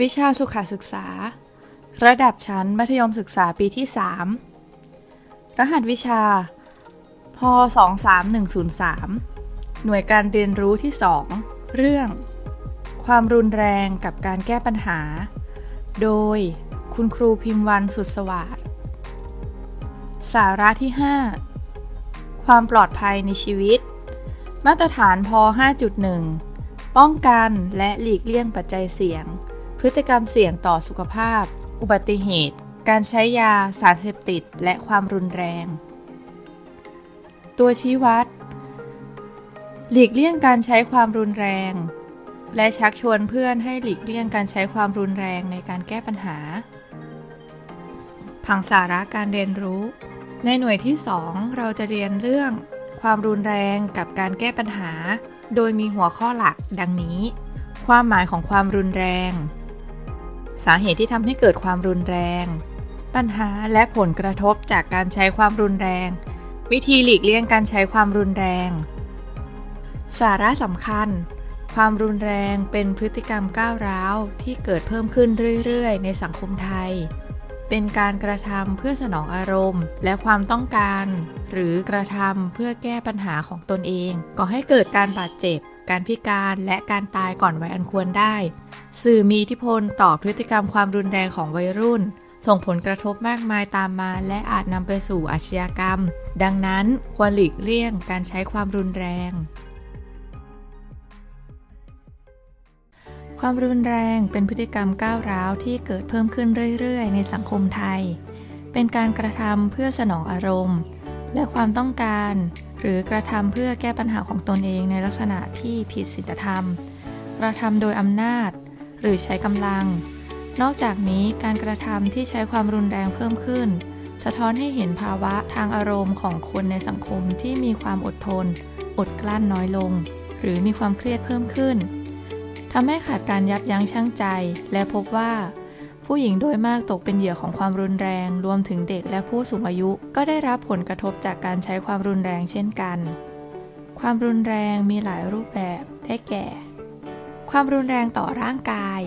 วิชาสุขศึกษา ระดับชั้นมัธยมศึกษาปีที่ 3 รหัสวิชา พ 23103 หน่วยการเรียนรู้ที่ 2 เรื่อง ความรุนแรงกับการแก้ปัญหา โดยคุณครูพิมพ์วันสุดสวัสดสาระที่ 5 ความปลอดภัยในชีวิต มาตรฐานพ 5.1 ป้องกันและหลีกเลี่ยงปัจจัยเสี่ยง พฤติกรรมเสี่ยงต่อสุขภาพ อุบัติเหตุ การใช้ยา สารเสพติด และความรุนแรง ตัวชี้วัด หลีกเลี่ยงการใช้ความรุนแรง และชักชวนเพื่อนให้หลีกเลี่ยงการใช้ความรุนแรงในการแก้ปัญหา ผังสาระการเรียนรู้ ในหน่วยที่ 2 เราจะเรียนเรื่อง ความรุนแรงกับการแก้ปัญหา โดยมีหัวข้อหลักดังนี้ ความหมายของความรุนแรง สาเหตุที่ทำให้เกิดความรุนแรง ปัญหาและผลกระทบจากการใช้ความรุนแรง วิธีหลีกเลี่ยงการใช้ความรุนแรง สาระสำคัญ ความรุนแรงเป็นพฤติกรรมก้าวร้าวที่เกิดเพิ่มขึ้นเรื่อยๆ ในสังคมไทย เป็นการกระทำเพื่อสนองอารมณ์ และความต้องการ หรือกระทำเพื่อแก้ปัญหาของตนเองก่อให้เกิดการบาดเจ็บ การพิการและการตายก่อนวัยอันควรได้ สื่อมีอิทธิพลต่อพฤติกรรมความรุนแรงของวัยรุ่น ส่งผลกระทบมากมายตามมา และอาจนำไปสู่อาชญากรรม ดังนั้นควรหลีกเลี่ยงการใช้ความรุนแรง ความรุนแรงเป็นพฤติกรรมก้าวร้าวที่เกิดเพิ่มขึ้นเรื่อยๆ ในสังคมไทย เป็นการกระทำเพื่อสนองอารมณ์ และความต้องการ หรือกระทำเพื่อแก้ปัญหาของตนเองในลักษณะที่ผิดศีลธรรม กระทำโดยอำนาจ หรือใช้กำลัง นอกจากนี้การกระทำที่ใช้ความรุนแรงเพิ่มขึ้น สะท้อนให้เห็นภาวะทางอารมณ์ของคนในสังคมที่มีความอดทน อดกลั้นน้อยลง หรือมีความเครียดเพิ่มขึ้นทำให้ขาดการยับยั้งชั่งใจ และพบว่าผู้หญิงโดยมากตกเป็นเหยื่อของความรุนแรง รวมถึงเด็กและผู้สูงอายุ ก็ได้รับผลกระทบจากการใช้ความรุนแรงเช่นกัน ความรุนแรงมีหลายรูปแบบ ได้แก่ ความรุนแรงต่อร่างกาย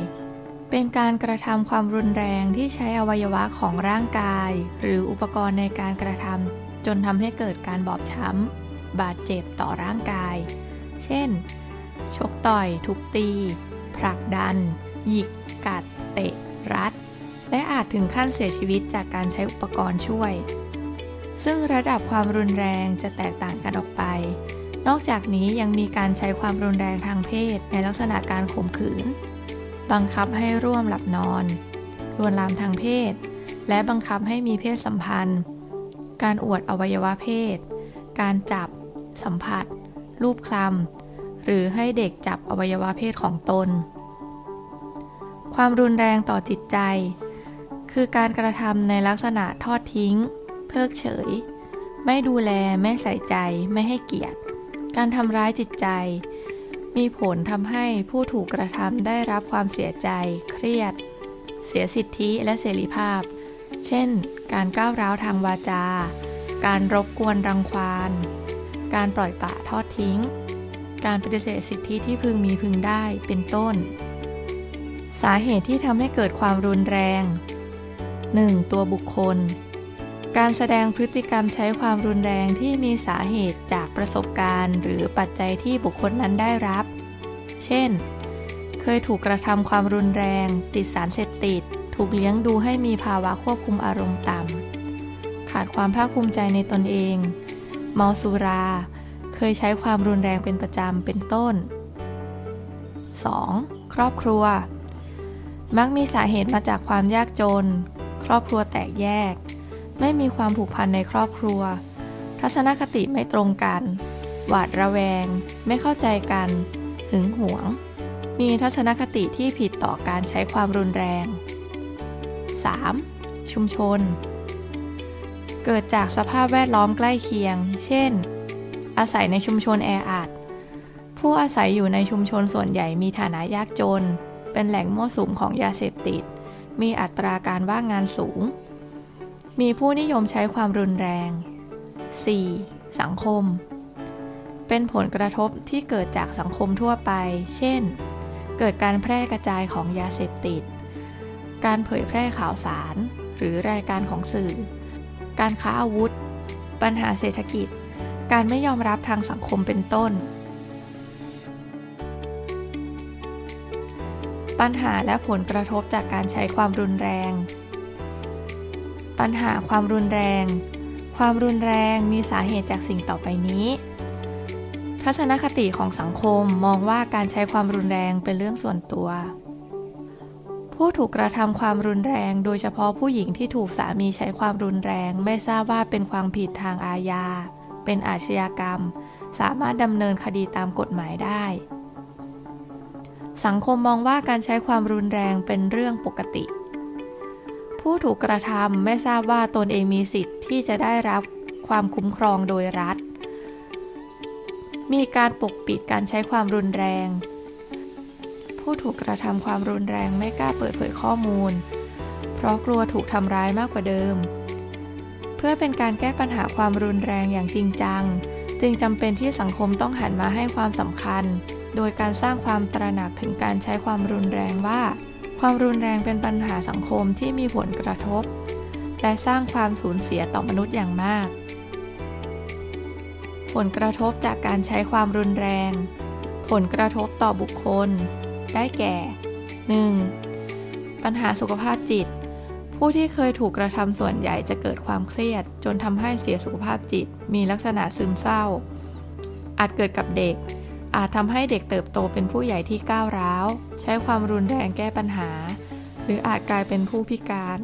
เป็นการกระทำความรุนแรงที่ใช้อวัยวะของร่างกาย หรืออุปกรณ์ในการกระทำจนทำให้เกิดการบอบช้ำ บาดเจ็บต่อร่างกาย เช่น ชกต่อย ทุบตี ผลักดัน หยิก กัด เตะ รัด และอาจถึงขั้นเสียชีวิตจากการใช้อุปกรณ์ช่วย ซึ่งระดับความรุนแรงจะแตกต่างกันออกไป นอกจากนี้ยังมีการใช้ความรุนแรงทางเพศในลักษณะการข่มขืน บังคับให้ร่วมหลับนอนลวนลามทางเพศ และบังคับให้มีเพศสัมพันธ์ การอวดอวัยวะเพศ การจับ สัมผัส รูปคลำหรือให้เด็กจับอวัยวะเพศของตน ความรุนแรงต่อจิตใจ คือการกระทำในลักษณะทอดทิ้ง เพิกเฉย ไม่ดูแล ไม่ใส่ใจ ไม่ให้เกียรติ การทำร้ายจิตใจ มีผลทำให้ผู้ถูกกระทำได้รับความเสียใจ เครียด เสียสิทธิและเสรีภาพ เช่น การก้าวร้าวทางวาจา การรบกวนรังควาน การปล่อยปะทอดทิ้ง การปฏิเสธสิทธิที่พึงมีพึงได้เป็นต้น สาเหตุที่ทำให้เกิดความรุนแรง 1. ตัวบุคคล การแสดงพฤติกรรมใช้ความรุนแรงที่มีสาเหตุจากประสบการณ์ หรือปัจจัยที่บุคคลนั้นได้รับ เช่น เคยถูกกระทำความรุนแรง ติดสารเสพติด ถูกเลี้ยงดูให้มีภาวะควบคุมอารมณ์ต่ำ ขาดความภาคภูมิใจในตนเอง เมาสุรา เคยใช้ความรุนแรงเป็นประจำ เป็นต้น 2. ครอบครัว มักมีสาเหตุมาจากความยากจน ครอบครัวแตกแยก ไม่มีความผูกพันในครอบครัว ทัศนคติไม่ตรงกัน หวาดระแวง ไม่เข้าใจกัน หึงหวง มีทัศนคติที่ผิดต่อการใช้ความรุนแรง 3. ชุมชน เกิดจากสภาพแวดล้อมใกล้เคียง เช่น อาศัยในชุมชนแออัด ผู้อาศัยอยู่ในชุมชนส่วนใหญ่มีฐานะยากจน เป็นแหล่งมั่วสุมของยาเสพติด มีอัตราการว่างงานสูง มีผู้นิยมใช้ความรุนแรง 4. สังคม เป็นผลกระทบที่เกิดจากสังคมทั่วไป เช่น เกิดการแพร่กระจายของยาเสพติด การเผยแพร่ข่าวสาร หรือรายการของสื่อ การค้าอาวุธ ปัญหาเศรษฐกิจ การไม่ยอมรับทางสังคมเป็นต้น ปัญหาและผลกระทบจากการใช้ความรุนแรง ปัญหาความรุนแรง ความรุนแรงมีสาเหตุจากสิ่งต่อไปนี้ ทัศนคติของสังคมมองว่าการใช้ความรุนแรงเป็นเรื่องส่วนตัว ผู้ถูกกระทำความรุนแรง โดยเฉพาะผู้หญิงที่ถูกสามีใช้ความรุนแรง ไม่ทราบว่าเป็นความผิดทางอาญา เป็นอาชญากรรม สามารถดำเนินคดีตามกฎหมายได้ สังคมมองว่าการใช้ความรุนแรงเป็นเรื่องปกติ ผู้ถูกกระทำไม่ทราบว่าตนเองมีสิทธิ์ที่จะได้รับความคุ้มครองโดยรัฐ มีการปกปิดการใช้ความรุนแรง ผู้ถูกกระทำความรุนแรงไม่กล้าเปิดเผยข้อมูล เพราะกลัวถูกทำร้ายมากกว่าเดิม เพื่อเป็นการแก้ปัญหาความรุนแรงอย่างจริงจัง จึงจำเป็นที่สังคมต้องหันมาให้ความสำคัญ โดยการสร้างความตระหนักถึงการใช้ความรุนแรงว่า ความรุนแรงเป็นปัญหาสังคมที่มีผลกระทบ และสร้างความสูญเสียต่อมนุษย์อย่างมาก ผลกระทบจากการใช้ความรุนแรง ผลกระทบต่อบุคคล ได้แก่ 1. ปัญหาสุขภาพจิต ผู้ที่เคยถูกกระทำส่วนใหญ่จะเกิดความเครียด จนทำให้เสียสุขภาพจิต มีลักษณะซึมเศร้า อาจเกิดกับเด็ก อาจทำให้เด็กเติบโตเป็นผู้ใหญ่ที่ก้าวร้าว ใช้ความรุนแรงแก้ปัญหา หรืออาจกลายเป็นผู้พิการ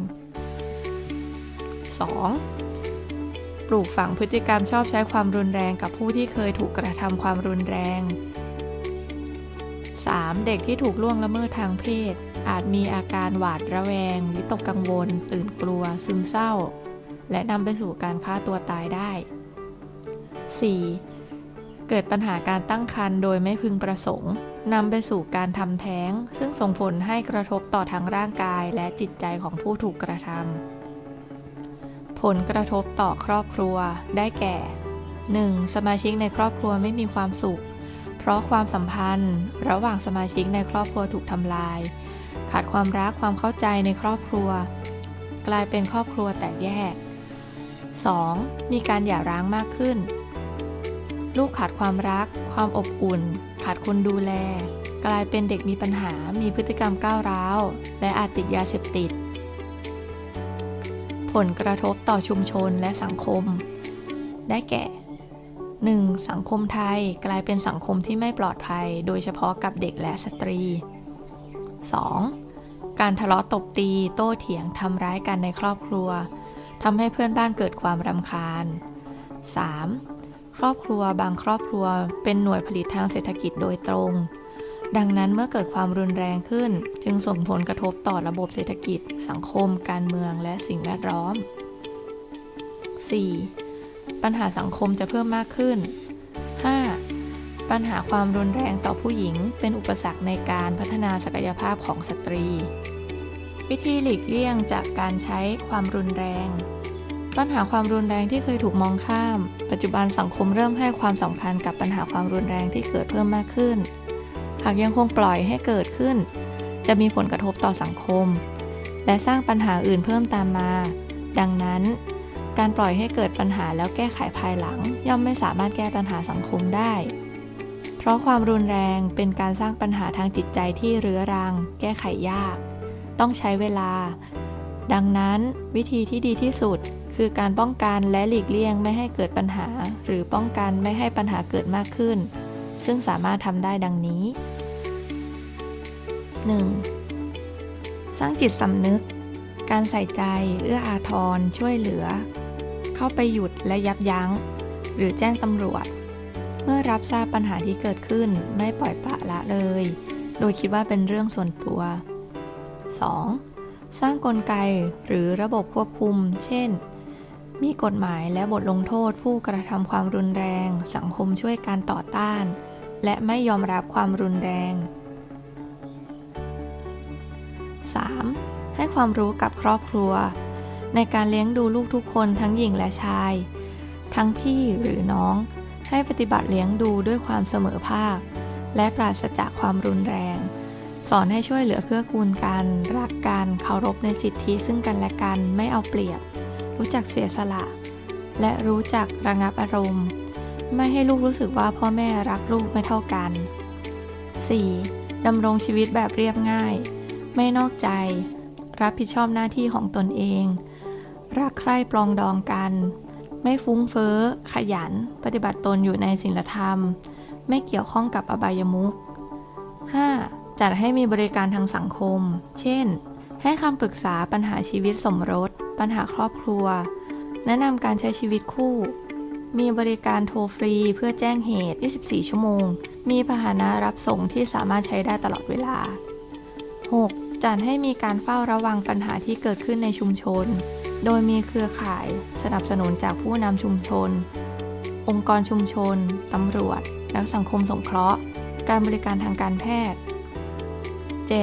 2. ปลูกฝังพฤติกรรมชอบใช้ความรุนแรงกับผู้ที่เคยถูกกระทำความรุนแรง 3. เด็กที่ถูกล่วงละเมิดทางเพศ อาจมีอาการหวาดระแวง วิตกกังวล ตื่นกลัว ซึมเศร้า และนำไปสู่การฆ่าตัวตายได้ 4. เกิดปัญหาการตั้งครรภ์โดยไม่พึงประสงค์นำไปสู่การทำแท้ง ซึ่งส่งผลให้กระทบต่อทั้งร่างกายและจิตใจของผู้ถูกกระทำผลกระทบต่อครอบครัวได้แก่ 1. สมาชิกในครอบครัวไม่มีความสุข เพราะความสัมพันธ์ ระหว่างสมาชิกในครอบครัวถูกทำลาย ขาดความรักความเข้าใจในครอบครัว กลายเป็นครอบครัวแตกแยก 2. มีการหย่าร้างมากขึ้น ลูกขาดความรัก ความอบอุ่น ขาดคนดูแล กลายเป็นเด็กมีปัญหา มีพฤติกรรมก้าวร้าว และอาจติดยาเสพติด ผลกระทบต่อชุมชนและสังคม ได้แก่ 1. สังคมไทยกลายเป็นสังคมที่ไม่ปลอดภัย โดยเฉพาะกับเด็กและสตรี 2. การทะเลาะตบตี โต้เถียง ทำร้ายกันในครอบครัวทำให้เพื่อนบ้านเกิดความรำคาญ 3. ครอบครัวบางครอบครัวเป็นหน่วยผลิตทางเศรษฐกิจโดยตรง ดังนั้นเมื่อเกิดความรุนแรงขึ้น จึงส่งผลกระทบต่อระบบเศรษฐกิจ สังคม การเมืองและสิ่งแวดล้อม 4. ปัญหาสังคมจะเพิ่มมากขึ้น 5. ปัญหาความรุนแรงต่อผู้หญิง เป็นอุปสรรคในการพัฒนาศักยภาพของสตรี วิธีหลีกเลี่ยงจากการใช้ความรุนแรง ปัญหาความรุนแรงที่เคยถูกมองข้าม ปัจจุบันสังคมเริ่มให้ความสำคัญกับปัญหาความรุนแรงที่เกิดเพิ่มมากขึ้น หากยังคงปล่อยให้เกิดขึ้น จะมีผลกระทบต่อสังคม และสร้างปัญหาอื่นเพิ่มตามมา ดังนั้น การปล่อยให้เกิดปัญหาแล้วแก้ไขภายหลัง ย่อมไม่สามารถแก้ปัญหาสังคมได้ เพราะความรุนแรงเป็นการสร้างปัญหาทางจิตใจที่เรื้อรัง แก้ไขยาก ต้องใช้เวลา ดังนั้นวิธีที่ดีที่สุด คือการป้องกันและหลีกเลี่ยงไม่ให้เกิดปัญหา หรือป้องกันไม่ให้ปัญหาเกิดมากขึ้น ซึ่งสามารถทำได้ดังนี้ 1. สร้างจิตสำนึก การใส่ใจ เอื้ออาทร ช่วยเหลือ เข้าไปหยุดและยับยั้ง หรือแจ้งตำรวจ เมื่อรับทราบปัญหาที่เกิดขึ้นไม่ปล่อยปละละเลย โดยคิดว่าเป็นเรื่องส่วนตัว 2. สร้างกลไกหรือระบบควบคุม เช่น มีกฎหมายและบทลงโทษผู้กระทำความรุนแรง สังคมช่วยการต่อต้าน และไม่ยอมรับความรุนแรง 3. ให้ความรู้กับครอบครัว ในการเลี้ยงดูลูกทุกคนทั้งหญิงและชาย ทั้งพี่หรือน้อง ให้ปฏิบัติเลี้ยงดูด้วยความเสมอภาค และปราศจากความรุนแรง สอนให้ช่วยเหลือเกื้อกูลกัน รักกันเคารพในสิทธิซึ่งกันและกันไม่เอาเปรียบ รู้จักเสียสละ และรู้จักระงับอารมณ์ ไม่ให้ลูกรู้สึกว่าพ่อแม่รักลูกไม่เท่ากัน 4. ดำรงชีวิตแบบเรียบง่าย ไม่นอกใจ รับผิดชอบหน้าที่ของตนเอง รักใคร่ปลองดองกัน ไม่ฟุ้งเฟ้อ ขยัน ปฏิบัติตนอยู่ในศีลธรรม ไม่เกี่ยวข้องกับอบายมุข 5. จัดให้มีบริการทางสังคม เช่น ให้คำปรึกษาปัญหาชีวิตสมรส ปัญหาครอบครัว แนะนำการใช้ชีวิตคู่ มีบริการโทรฟรีเพื่อแจ้งเหตุ 24 ชั่วโมง มีพาหนะรับส่งที่สามารถใช้ได้ตลอดเวลา 6. จัดให้มีการเฝ้าระวังปัญหาที่เกิดขึ้นในชุมชน โดยมีเครือข่ายสนับสนุนจากผู้นำชุมชน องค์กรชุมชน ตำรวจและสังคมสงเคราะห์ การบริการทางการแพทย์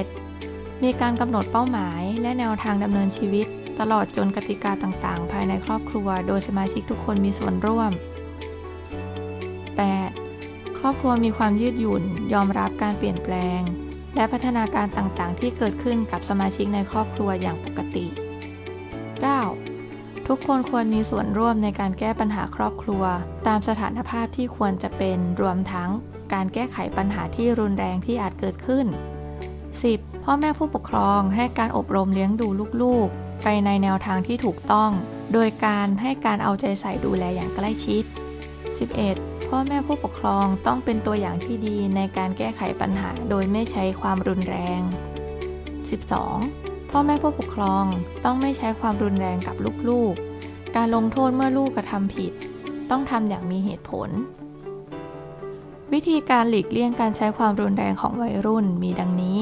7. มีการกำหนดเป้าหมายและแนวทางดำเนินชีวิต ตลอดจนกติกาต่างๆ ภายในครอบครัว โดยสมาชิกทุกคนมีส่วนร่วม 8. ครอบครัวมีความยืดหยุ่น ยอมรับการเปลี่ยนแปลง และพัฒนาการต่างๆ ที่เกิดขึ้นกับสมาชิกในครอบครัวอย่างปกติ 9. ทุกคนควรมีส่วนร่วมในการแก้ปัญหาครอบครัว ตามสถานภาพที่ควรจะเป็นรวมทั้งการแก้ไขปัญหาที่รุนแรงที่อาจเกิดขึ้น 10. พ่อแม่ผู้ปกครองให้การอบรมเลี้ยงดูลูกๆ ไปในแนวทางที่ถูกต้อง โดยการให้การเอาใจใส่ดูแลอย่างใกล้ชิด 11. พ่อแม่ผู้ปกครองต้องเป็นตัวอย่างที่ดีในการแก้ไขปัญหาโดยไม่ใช้ความรุนแรง 12. พ่อแม่ผู้ปกครองต้องไม่ใช้ความรุนแรงกับลูกๆ การลงโทษเมื่อลูกกระทำผิด ต้องทำอย่างมีเหตุผล วิธีการหลีกเลี่ยงการใช้ความรุนแรงของวัยรุ่นมีดังนี้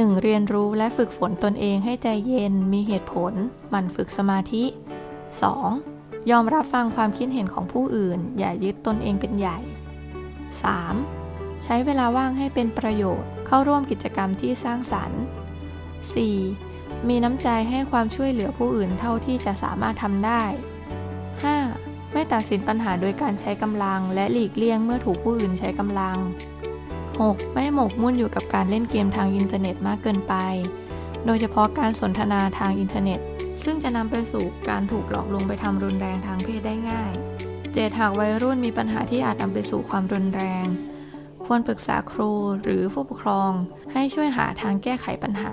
1. เรียนรู้และฝึกฝนตนเองให้ใจเย็น มีเหตุผล หมั่นฝึกสมาธิ 2. ยอมรับฟังความคิดเห็นของผู้อื่น อย่ายึดตนเองเป็นใหญ่ 3. ใช้เวลาว่างให้เป็นประโยชน์ เข้าร่วมกิจกรรมที่สร้างสรรค์ 4. มีน้ำใจให้ความช่วยเหลือผู้อื่นเท่าที่จะสามารถทำได้ 5. ไม่ตัดสินปัญหาโดยการใช้กำลัง และหลีกเลี่ยงเมื่อถูกผู้อื่นใช้กำลัง 6. ไม่หมกมุ่นอยู่กับการเล่นเกมทางอินเทอร์เน็ตมากเกินไป โดยเฉพาะการสนทนาทางอินเทอร์เน็ต ซึ่งจะนำไปสู่การถูกหลอกลวงไปทำรุนแรงทางเพศได้ง่าย 7. หากวัยรุ่นมีปัญหาที่อาจนำไปสู่ความรุนแรง ควรปรึกษาครูหรือผู้ปกครอง ให้ช่วยหาทางแก้ไขปัญหา